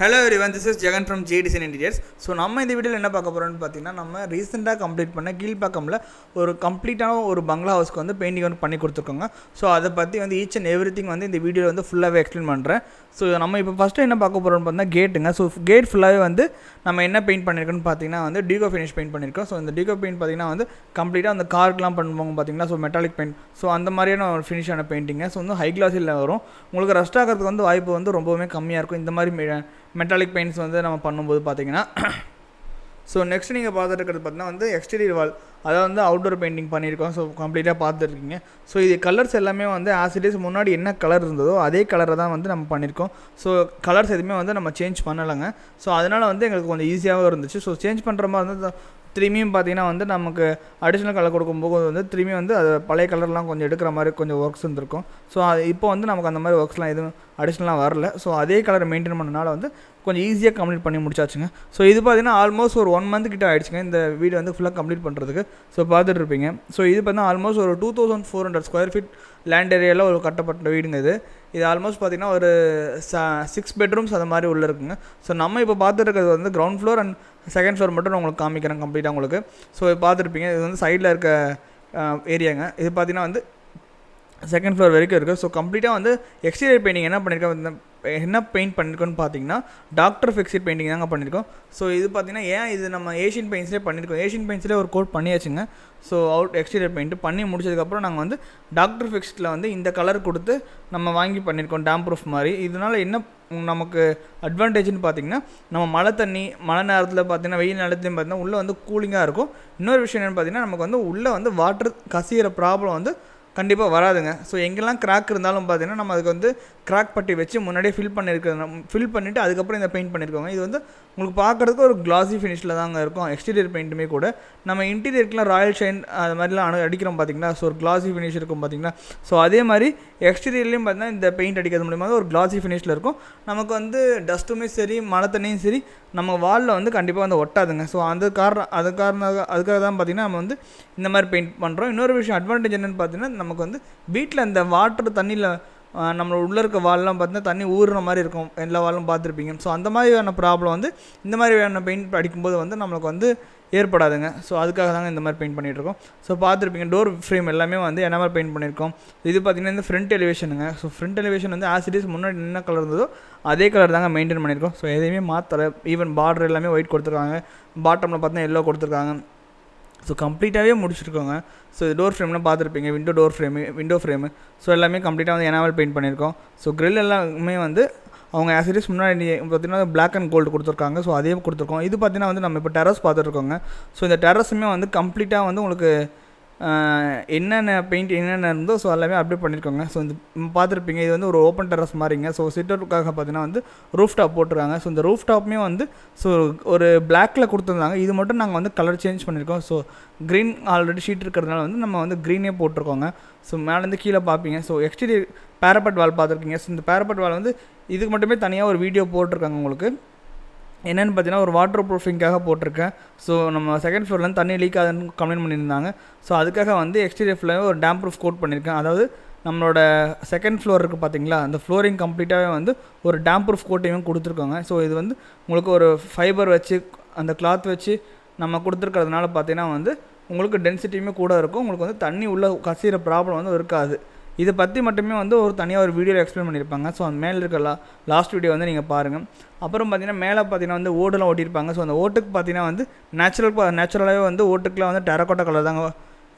Hello everyone this is Jagan from J design interiors so நம்ம இந்த வீடியோவில் என்ன பார்க்க போகிறோம்னு பார்த்தீங்கன்னா நம்ம ரீசெண்டாக கம்ப்ளீட் பண்ண கீழ்ப்பாக்கமில் ஒரு கம்ப்ளீட்டான ஒரு பங்களா ஹவுஸ்க்கு வந்து பெயிண்டிங் வந்து பண்ணி கொடுத்துருக்கோங்க. ஸோ அதை பற்றி வந்து ஈச் அண்ட் எவ்ரி திங் வந்து இந்த வீடியோவில் வந்து ஃபுல்லாகவே எக்ஸ்பிளைன் பண்ணுறேன் ஸோ நம்ம இப்போ ஃபஸ்ட்டு என்ன பார்க்க போகிறோம்னு பார்த்தீங்கன்னா கேட்டுங்க ஸோ கேட் ஃபுல்லாகவே வந்து நம்ம என்ன பெயிண்ட் பண்ணியிருக்கோன்னு பார்த்தீங்கன்னா வந்து டிகோ ஃபினிஷ் பெயிண்ட் பண்ணியிருக்கோம் ஸோ இந்த டிகோ பெயிண்ட் பார்த்தீங்கன்னா வந்து கம்ப்ளீட்டாக அந்த காருக்குலாம் பண்ணுவாங்க பார்த்தீங்கன்னா ஸோ மெட்டாலிக் பெயிண்ட் ஸோ அந்த மாதிரியான ஒரு ஃபினிஷான பெயிண்டிங்க ஸோ வந்து ஹை கிளாஸில் வரும். உங்களுக்கு ரஸ்ட் ஆகிறதுக்கு வந்து வாய்ப்பு வந்து ரொம்பவுமே கம்மியாக இருக்கும். இந்த மாதிரி மெட்டாலிக் பெயிண்ட்ஸ் வந்து நம்ம பண்ணும்போது பார்த்தீங்கன்னா ஸோ நெக்ஸ்ட் நீங்கள் பார்த்துட்டு இருக்கிறது பார்த்தீங்கன்னா வந்து எக்ஸ்டீரியர் வால் அதாவது வந்து அவுட்டோர் பெயிண்டிங் பண்ணியிருக்கோம். ஸோ கம்ப்ளீட்டாக பார்த்துருக்கீங்க. ஸோ இது கலர்ஸ் எல்லாமே வந்து ஆசிடிஸ் முன்னாடி என்ன கலர் இருந்ததோ அதே கலரை தான் வந்து நம்ம பண்ணியிருக்கோம். ஸோ கலர்ஸ் எதுவுமே வந்து நம்ம சேஞ்ச் பண்ணலைங்க. ஸோ அதனால் வந்து எங்களுக்கு கொஞ்சம் ஈஸியாகவும் இருந்துச்சு. ஸோ சேஞ்ச் பண்ணுற மாதிரி வந்து திரும்பியும் பார்த்தீங்கன்னா வந்து நமக்கு அடிஷ்னல் கலர் கொடுக்கும்போது வந்து திரும்பி வந்து அது பழைய கலர்லாம் கொஞ்சம் எடுக்கிற மாதிரி கொஞ்சம் ஒர்க்ஸ் இருந்திருக்கும். ஸோ அது இப்போ வந்து நமக்கு அந்த மாதிரி ஒர்க்ஸ்லாம் எதுவும் அடிஷ்னலாக வரல. ஸோ அதே கலர் மெயின்டைன் பண்ணனால வந்து கொஞ்சம் ஈஸியாக கம்ப்ளீட் பண்ணி முடிச்சாச்சுங்க. ஸோ இது பார்த்தீங்கன்னா ஆல்மோஸ்ட் ஒரு ஒன் மந்த் கிட்ட ஆயிடுச்சுங்க. இந்த வீடு வந்து ஃபுல்லாக கம்ப்ளீட் பண்ணுறதுக்கு ஸோ பார்த்துட்டு இருப்பீங்க ஸோ இது பார்த்தீங்கன்னா ஆல்மோஸ்ட் ஒரு two thousand four hundred square feet land ஏரியாவில் ஒரு கட்டப்பட்ட வீடுங்க இது. இது ஆல்மோஸ்ட் பார்த்தீங்கன்னா ஒரு சிக்ஸ் பெட்ரூம்ஸ் அது மாதிரி உள்ளே இருக்குங்க. ஸோ நம்ம இப்போ பார்த்துருக்கிறது வந்து ground floor and second floor மட்டும் நான் உங்களுக்கு காமிக்கிறேன் கம்ப்ளீட்டாக உங்களுக்கு. ஸோ பார்த்துருப்பீங்க இது வந்து சைடில் இருக்க ஏரியாங்க இது பார்த்தீங்கன்னா வந்து செகண்ட் ஃப்ளோர் வரைக்கும் இருக்குது ஸோ கம்ப்ளீட்டாக வந்து எக்ஸ்டீரியர் பெயிண்டிங் என்ன பண்ணியிருக்கோம் என்ன பெயிண்ட் பண்ணியிருக்கோன்னு பார்த்தீங்கன்னா டாக்டர் ஃபிக்ஸட் பெயிண்டிங் தாங்க பண்ணியிருக்கோம் ஸோ இது பார்த்தீங்கன்னா ஏன் இது நம்ம ஏஷியன் பெயிண்ட்ஸ்லேயே பண்ணியிருக்கோம் ஏஷியன் பெயிண்ட்ஸ்லேயே ஒரு கோட் பண்ணியாச்சுங்க. ஸோ அவுட் எக்ஸ்டீரியர் பெயிண்ட் பண்ணி முடிச்சதுக்கப்புறம் நாங்கள் வந்து டாக்டர் ஃபிக்ஸ்டில் வந்து இந்த கலர் கொடுத்து நம்ம வாங்கி பண்ணியிருக்கோம் டேம் ப்ரூஃப் மாதிரி. இதனால் என்ன நமக்கு அட்வான்டேஜ்னு பார்த்தீங்கன்னா நம்ம மழை தண்ணி மழை நேரத்தில் பார்த்தீங்கன்னா வெயில் நேரத்துலையும் பார்த்தீங்கன்னா உள்ளே வந்து கூலிங்காக இருக்கும். இன்னொரு விஷயம் என்னென்னு பார்த்தீங்கன்னா நமக்கு வந்து உள்ளே வந்து வாட்டர் கசிகிற ப்ராப்ளம் வந்து கண்டிப்பாக வராதுங்க. ஸோ எங்கெல்லாம் கிராக் இருந்தாலும் பார்த்தீங்கன்னா நம்ம அதுக்கு வந்து கிராக் பட்டி வச்சு முன்னாடியே ஃபில் பண்ணியிருக்க ஃபில் பண்ணிவிட்டு அதுக்கப்புறம் இந்த பெயிண்ட் பண்ணியிருக்கோங்க இது வந்து உங்களுக்கு பார்க்குறதுக்கு ஒரு கிளாசி ஃபினிஷில் தாங்க இருக்கும். எக்ஸ்டீரியர் பெயிண்ட்டுமே கூட. நம்ம இன்டீரியருக்குலாம் ராயல் ஷைன் அது மாதிரிலாம் அணு அடிக்கிறோம் பார்த்திங்கன்னா ஸோ ஒரு கிளாசி ஃபினிஷ் இருக்கும் பார்த்திங்கன்னா ஸோ அதே மாதிரி எக்ஸ்டீரியர்லேயும் பார்த்தீங்கன்னா இந்த பெயிண்ட் அடிக்கிறது மூலியமாக ஒரு கிளாசி ஃபினிஷில் இருக்கும். நமக்கு வந்து டஸ்ட்டுமே சரி மழை தண்ணியும் சரி நம்ம வாலில் வந்து கண்டிப்பாக வந்து ஒட்டாதுங்க. ஸோ அந்த காரணம் அது காரணம் அதுக்காக தான் பார்த்திங்கன்னா நம்ம வந்து இந்த மாதிரி பெயிண்ட் பண்ணுறோம் இன்னொரு விஷயம் அட்வான்டேஜ் என்னென்னு பார்த்தீங்கன்னா நமக்கு வந்து வீட்டில் இந்த வாட்டர் தண்ணியில் நம்மளோட உள்ளே இருக்க வால்லாம் பார்த்தீங்கன்னா தண்ணி ஊறுற மாதிரி இருக்கும். எல்லா வாலும் பார்த்துருப்பீங்க. ஸோ அந்த மாதிரியான ப்ராப்ளம் வந்து இந்த மாதிரியான பெயிண்ட் அடிக்கும்போது வந்து நம்மளுக்கு வந்து ஏற்படாதுங்க. ஸோ அதுக்காக தாங்க இந்த மாதிரி பெயிண்ட் பண்ணிகிட்ருக்கோம் ஸோ பார்த்துருப்பீங்க டோர் ஃப்ரேம் எல்லாமே வந்து என்ன மாதிரி பெயிண்ட் பண்ணியிருக்கோம் இது பார்த்திங்கன்னா இந்த ஃப்ரண்ட் எலிவேஷனுங்க ஸோ ஃப்ரண்ட் எலிவேஷன் வந்து ஆசிடிஸ் முன்னாடி என்ன கலர் இருந்ததோ அதே கலர் தாங்க மெயின்டைன் பண்ணியிருக்கோம் ஸோ எதையுமே மாற்றலை ஈவன் பார்டர் எல்லாமே ஒயிட் கொடுத்துருக்காங்க. பாட்டமில் பார்த்தீங்கன்னா எல்லோ கொடுத்துருக்காங்க. ஸோ கம்ப்ளீட்டாகவே முடிச்சிருக்கோங்க. ஸோ டோர் ஃப்ரேம்லாம் பார்த்துருப்பீங்க. Window door frame window frame so எல்லாமே கம்ப்ளீட்டாக வந்து எனாமல் பெயிண்ட் பண்ணியிருக்கோம். ஸோ க்ரில் எல்லாமே வந்து அவங்க ஆசிரியஸ் முன்னாடி பார்த்தீங்கன்னா பிளாக் அண்ட் கோல்டு கொடுத்துருக்காங்க. ஸோ அதே கொடுத்துருக்கோம். இது பார்த்தீங்கன்னா வந்து நம்ம இப்போ டெரஸ் பார்த்துருக்கோங்க ஸோ இந்த டெரஸுமே வந்து கம்ப்ளீட்டாக வந்து உங்களுக்கு என்னென்ன பெயிண்ட் என்னென்ன இருந்தோ ஸோ எல்லாமே அப்டேட் பண்ணியிருக்கோங்க ஸோ இந்த பார்த்துருப்பீங்க இது வந்து ஒரு ஓப்பன் டெரஸ் மாதிரிங்க. ஸோ சிட்டருக்காக பார்த்தீங்கன்னா வந்து ரூஃப் டாப் போட்டிருக்காங்க. ஸோ இந்த ரூஃப் டாப்புமே வந்து ஸோ ஒரு பிளாக்கில் கொடுத்துருந்தாங்க. இது மட்டும் நாங்கள் வந்து கலர் சேஞ்ச் பண்ணியிருக்கோம் ஸோ க்ரீன் ஆல்ரெடி ஷீட் இருக்கிறதுனால வந்து நம்ம வந்து க்ரீனே போட்டிருக்கோங்க. ஸோ மேலேருந்து கீழே பார்ப்பீங்க. ஸோ எக்ஸ்டீரியர் பேரப்பட் வால் பார்த்துருக்கீங்க. ஸோ இந்த பேரப்பட் வால் வந்து இதுக்கு மட்டுமே தனியாக ஒரு வீடியோ போட்டிருக்காங்க உங்களுக்கு. என்னென்னு பார்த்தீங்கன்னா ஒரு வாட்டர் ப்ரூஃபிங்காக போட்டிருக்கேன். ஸோ நம்ம செகண்ட் ஃப்ளோர்லேருந்து தண்ணி லீக் ஆகுதுன்னு கம்ப்ளைண்ட் பண்ணியிருந்தாங்க. ஸோ அதுக்காக வந்து எக்ஸ்டீரியர் ஃப்ளோர் ஒரு டேம் ப்ரூஃப் கோட் பண்ணியிருக்கேன். அதாவது நம்மளோட செகண்ட் ஃப்ளோர் இருக்குது பார்த்தீங்களா? அந்த ஃப்ளோரிங் கம்ப்ளீட்டாகவே வந்து ஒரு டேம் ப்ரூஃப் கோட்டையும் கொடுத்துருக்காங்க. ஸோ இது வந்து உங்களுக்கு ஒரு ஃபைபர் வச்சு அந்த கிளாத் வச்சு நம்ம கொடுத்துருக்கிறதுனால பார்த்தீங்கன்னா வந்து உங்களுக்கு டென்சிட்டியுமே கூட இருக்கும். உங்களுக்கு வந்து தண்ணி உள்ளே கசிகிற ப்ராப்ளம் வந்து இருக்காது. இதை பற்றி மட்டுமே வந்து ஒரு தனியாக ஒரு வீடியோவில் எக்ஸ்பிளைன் பண்ணியிருப்பாங்க. ஸோ அந்த மேலே இருக்க லா லாஸ்ட் வீடியோ வந்து நீங்கள் பாருங்கள் அப்புறம் பார்த்தீங்கன்னா மேலே பார்த்தீங்கன்னா வந்து ஓடுலாம் ஓட்டியிருப்பாங்க. ஸோ அந்த ஓட்டுக்கு பார்த்தீங்கன்னா வந்து நேச்சுரல் நேச்சுரலாகவே வந்து ஓட்டுக்குலாம் வந்து டெரக்கோட்டா கலர் தாங்க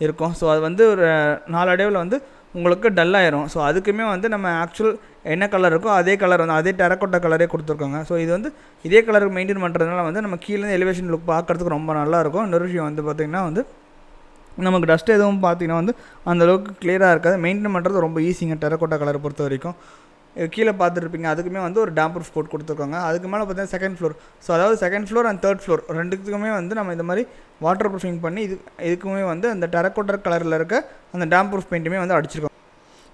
இருக்கும். ஸோ அது வந்து ஒரு நாலடைவில் வந்து உங்களுக்கு டல்லாயிரும் ஸோ அதுக்குமே வந்து நம்ம ஆக்சுவல் என்ன கலர் இருக்கோ அதே கலர் வந்து அதே டெரக்கோட்டா கலரே கொடுத்துருக்காங்க. ஸோ இது வந்து இதே கலருக்கு மெயின்டைன் பண்ணுறதுனால வந்து நம்ம கீழே எலிவேஷன் லுக் பார்க்குறதுக்கு ரொம்ப நல்லாயிருக்கும் இன்னொரு விஷயம் வந்து பார்த்திங்கன்னா வந்து நமக்கு டஸ்ட் எதுவும் பார்த்தீங்கன்னா வந்து அந்தளவுக்கு கிளியராக இருக்காது. மெயின்டைன் பண்ணுறது ரொம்ப ஈஸிங்க டெரக்கோட்டா கலரை பொறுத்த வரைக்கும். கீழே பார்த்துருப்பீங்க அதுக்குமே வந்து ஒரு டேம்பர் ப்ரூஃப் கொடுத்துருக்காங்க. அதுக்கு மேலே பார்த்தீங்கன்னா செகண்ட் ஃப்ளோர் ஸோ அதாவது second floor and third floor ரெண்டுத்துக்குமே வந்து நம்ம இந்த மாதிரி வாட்டர் ப்ரூஃபிங் பண்ணி இது இதுக்குமே வந்து அந்த டெரக்கோட்டர் கலரில் இருக்க அந்த டேம் ப்ரூஃப் பெயிண்ட்டுமே வந்து அடிச்சிருக்கோம்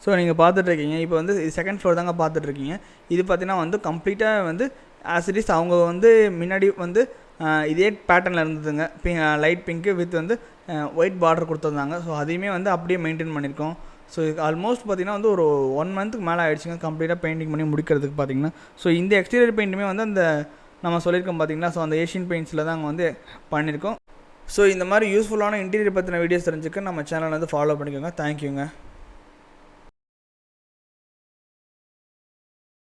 ஸோ நீங்கள் பார்த்துட்ருக்கீங்க இப்போ வந்து இது செகண்ட் ஃப்ளோர் தாங்க பார்த்துட்ருக்கீங்க இது பார்த்தீங்கன்னா வந்து கம்ப்ளீட்டாக வந்து ஆஸ் இட் இஸ் அவங்க வந்து முன்னாடி வந்து இதே பேட்டர்னில் இருந்ததுங்க. பி லைட் பிங்க்கு வித் வந்து ஒயிட் பார்டர் கொடுத்துருந்தாங்க. ஸோ அதையுமே வந்து அப்படியே மெயின்டைன் பண்ணியிருக்கோம். ஸோ இது ஆல்மோஸ்ட் பார்த்தீங்கன்னா வந்து ஒரு ஒன் மந்த்துக்கு மேலே ஆகிடுச்சிங்க கம்ப்ளீட்டாக பெயிண்டிங் பண்ணி முடிக்கிறதுக்கு பார்த்தீங்கன்னா. ஸோ இந்த எக்ஸ்டீரியர் பெயிண்ட்டுமே வந்து அந்த நம்ம சொல்லியிருக்கோம் பார்த்திங்கன்னா ஸோ அந்த ஏஷியன் பெயிண்ட்ஸில் தான் அங்கே வந்து பண்ணியிருக்கோம். ஸோ இந்த மாதிரி யூஸ்ஃபுல்லான இன்டீரியர் பற்றின வீடியோஸ் தெரிஞ்சுக்க நம்ம சேனலை வந்து ஃபாலோ பண்ணிக்கோங்க. தேங்க்யூங்க